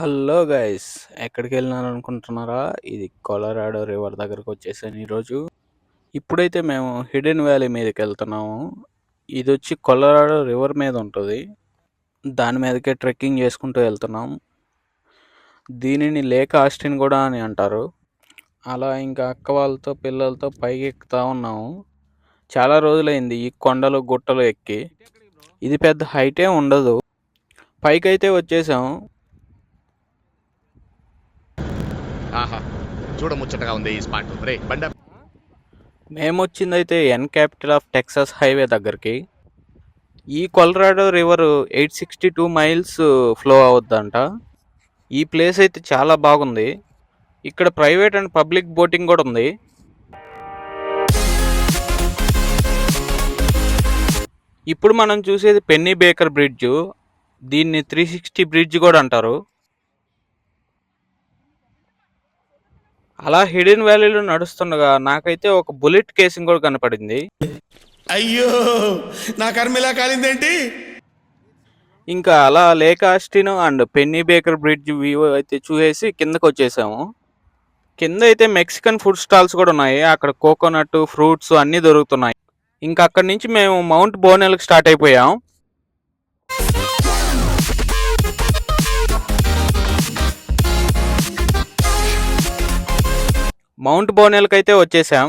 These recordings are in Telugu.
హలో గైస్ ఎక్కడికి వెళ్ళినాను అనుకుంటున్నారా ఇది కొలరాడో రివర్ దగ్గరకు వచ్చేసాను ఈరోజు. ఇప్పుడైతే మేము హిడెన్ వ్యాలీ మీదకి వెళ్తున్నాము ఇది వచ్చి కొలరాడో రివర్ మీద ఉంటుంది దాని మీదకే ట్రెక్కింగ్ చేసుకుంటూ వెళ్తున్నాం. దీనిని లేక్ ఆస్టిన్ కూడా అని అంటారు. అలా ఇంకా అక్క వాళ్ళతో పిల్లలతో పైకి ఎక్కుతా ఉన్నాము. చాలా రోజులైంది ఈ కొండలు గుట్టలు ఎక్కి. ఇది పెద్ద హైటే ఉండదు. పైకైతే వచ్చేసాం. చూడముచ్చటగా ఉంది ఈ స్పాట్. రే బండ మేము వచ్చిందైతే ఎన్ క్యాపిటల్ ఆఫ్ టెక్సాస్ హైవే దగ్గరికి. ఈ Colorado river eight sixty two miles flow అవుద్దంట. ఈ ప్లేస్ అయితే చాలా బాగుంది. ఇక్కడ ప్రైవేట్ అండ్ పబ్లిక్ బోటింగ్ కూడా ఉంది. ఇప్పుడు మనం చూసేది పెన్నీ బేకర్ బ్రిడ్జ్ దీన్ని త్రీ సిక్స్టీ బ్రిడ్జ్ కూడా అంటారు. అలా హిడెన్ వ్యాలీలో నడుస్తుండగా నాకైతే ఒక బుల్లెట్ కేసింగ్ కూడా కనపడింది. అయ్యో! నా కర్మ ఇలా కాలిందేంటి? ఇంకా అలా lake Austin and Pennybacker bridge view అయితే చూసేసి కిందకు వచ్చేసాము. కింద అయితే మెక్సికన్ ఫుడ్ స్టాల్స్ కూడా ఉన్నాయి. అక్కడ కోకోనట్ ఫ్రూట్స్ అన్నీ దొరుకుతున్నాయి. ఇంకా అక్కడి నుంచి మేము మౌంట్ బోనెల్కి స్టార్ట్ అయిపోయాం. మౌంట్ బోనెల్కి అయితే వచ్చేసాం.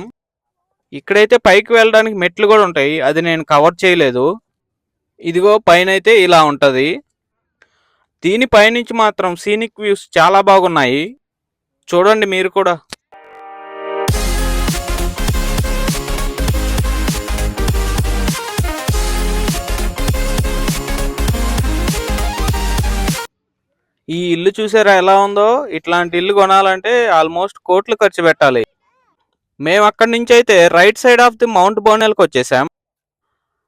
ఇక్కడైతే పైకి వెళ్ళడానికి మెట్లు కూడా ఉంటాయి. అది నేను కవర్ చేయలేదు. ఇదిగో పైన అయితే ఇలా ఉంటుంది. దీని పైనుంచి మాత్రం సీనిక్ వ్యూస్ చాలా బాగున్నాయి. చూడండి మీరు కూడా. ఈ ఇల్లు చూసారా ఎలా ఉందో? ఇట్లాంటి ఇల్లు కొనాలంటే ఆల్మోస్ట్ కోట్లు ఖర్చు పెట్టాలి. మేము అక్కడి నుంచి అయితే right side of the mount బోనెల్కి వచ్చేసాం.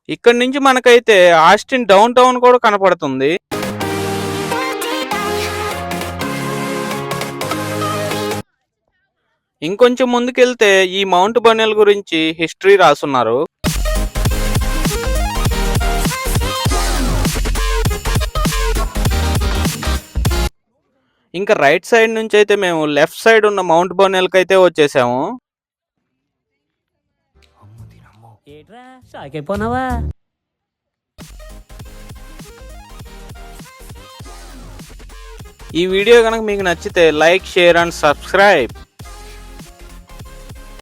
ఇక్కడ నుంచి మనకైతే ఆస్టిన్ డౌన్ టౌన్ కూడా కనపడుతుంది. ఇంకొంచెం ముందుకెళ్తే ఈ మౌంట్ బోనెల్ గురించి హిస్టరీ రాసున్నారు. ఇంకా రైట్ సైడ్ నుంచి అయితే మేము లెఫ్ట్ సైడ్ ఉన్న మౌంట్ బోనెల్కి అయితే వచ్చేసాము ఈ వీడియో కనుక మీకు నచ్చితే లైక్ షేర్ అండ్ సబ్స్క్రైబ్.